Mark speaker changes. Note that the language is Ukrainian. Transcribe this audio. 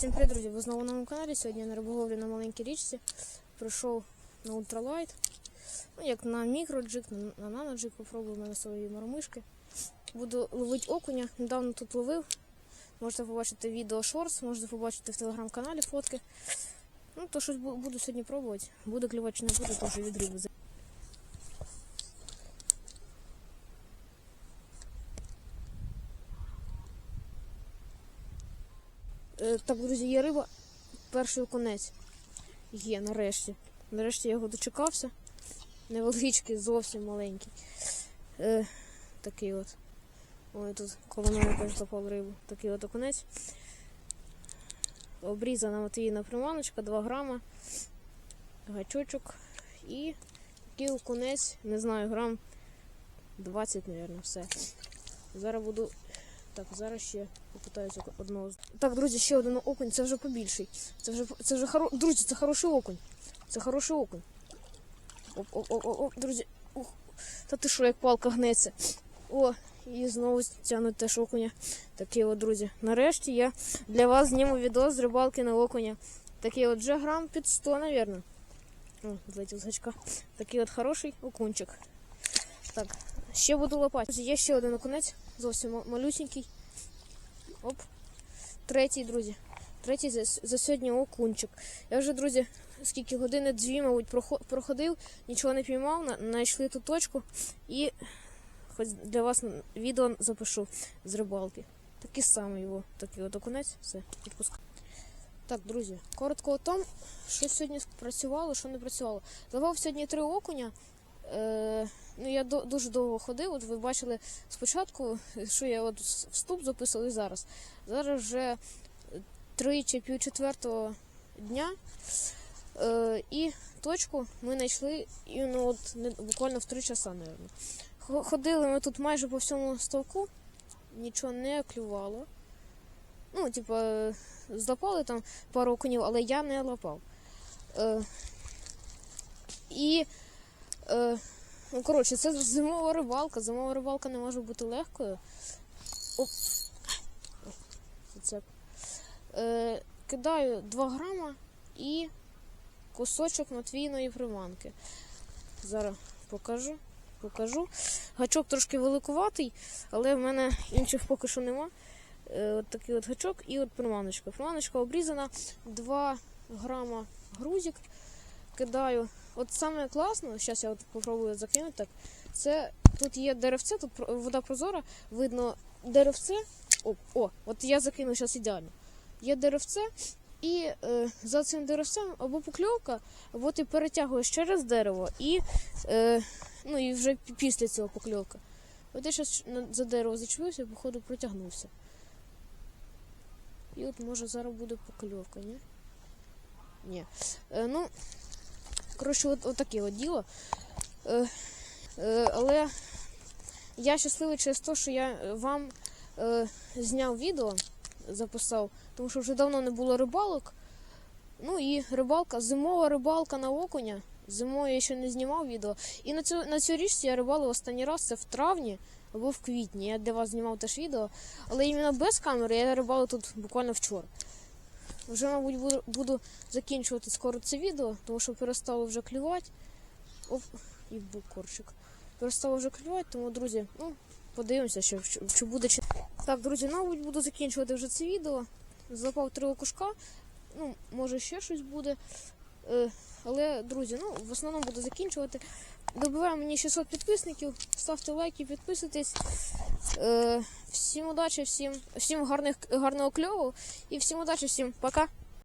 Speaker 1: Всім привіт, друзі! Ви знову на моєму каналі. Сьогодні я на риболовлі на маленькій річці. Прийшов на ультралайт. Ну, як на мікроджик, на, на наноджик попробую мене свої мармишки. Буду ловити окуня. Недавно тут ловив. Можете побачити відео шортс, можете побачити в телеграм-каналі фотки. Ну, то щось буду сьогодні пробувати. Буде клювати чи не буде, то вже від риби. за- Е, Так, друзі, є риба. Перший окунець. Є, нарешті. Нарешті я його дочекався. Невеличкий, зовсім маленький. Е, такий от. Ой, тут коло мене теж запав рибу. Такий от окунець. Обрізана Матвіїна приманочка, 2 грама. Гачочок. І такий окунець, не знаю, грам 20, мабуть, все. Зараз буду так, зараз ще попитаюся одного. Так, друзі, ще один окунь, це вже побільший. Це вже це вже хоро... Друзі, це хороший окунь. Це хороший окунь. Оп, оп, оп, оп, оп, друзі. Ух. Та ти що, як палка гнеться. О, і знову тягнуть теж окуня. Такий от, друзі. Нарешті я для вас зніму відео з рибалки на окуня. Такий от вже грам під 100, напевно. О, злетів з гачка. Такий от хороший окунчик. Так, ще буду лопати. Є ще один окунець, зовсім ма- малюсенький. Оп. Третій, друзі. Третій за, за сьогодні окунчик. Я вже, друзі, скільки години дві, мабуть, проходив, нічого не піймав, знайшли ту точку і хоч для вас відео запишу з рибалки. Такий самий його, такий от окунець, все, відпускаю. Так, друзі, коротко о том, що сьогодні працювало, що не працювало. Зловив сьогодні три окуня. Е, я дуже довго ходив. От ви бачили спочатку, що я от вступ записував і зараз. Зараз вже три чи пів дня. Е, і точку ми знайшли і, ну, от, буквально в три часа, мабуть. Ходили ми тут майже по всьому ставку, нічого не клювало. Ну, типа, злапали там пару окунів, але я не лапав. Е, і Е, ну, коротше, це зимова рибалка. Зимова рибалка не може бути легкою. Оп. Е, кидаю 2 грама і кусочок матвійної приманки. Зараз покажу. покажу. Гачок трошки великуватий, але в мене інших поки що нема. Е, от такий от гачок і от приманочка. Приманочка обрізана 2 грама грузик. Кидаю От саме класно, зараз я от попробую закинути так. Це тут є деревце, тут вода прозора, видно деревце. О, о, от я закину зараз ідеально. Є деревце, і е, за цим деревцем або покльовка, або ти перетягуєш через дерево і, е, ну, і вже після цього покльовка. От я зараз за дерево зачепився, походу протягнувся. І от може зараз буде покльовка, ні? Ні. Е, ну, Коротше, от, от таке от діло. Е, е, але я щасливий через те, що я вам е, зняв відео, записав, тому що вже давно не було рибалок. Ну і рибалка, зимова рибалка на окуня. Зимою я ще не знімав відео. І на цю, на цю річці я рибалив останній раз це в травні або в квітні. Я для вас знімав теж відео. Але іменно без камери я рибалив тут буквально вчора. Вже, мабуть, буду, закінчувати скоро це відео, тому що перестало вже клювати. Оп, і був корчик. Перестало вже клювати, тому, друзі, ну, подивимося, що, що, буде. Чи... Так, друзі, мабуть, буду закінчувати вже це відео. Запав три окушка. Ну, може ще щось буде. Е, але, друзі, ну, в основному буду закінчувати. Добиваємо мені 600 підписників. Ставте лайки, підписуйтесь. Е, всім удачі, всім, всім гарних, гарного кльову і всім удачі, всім пока.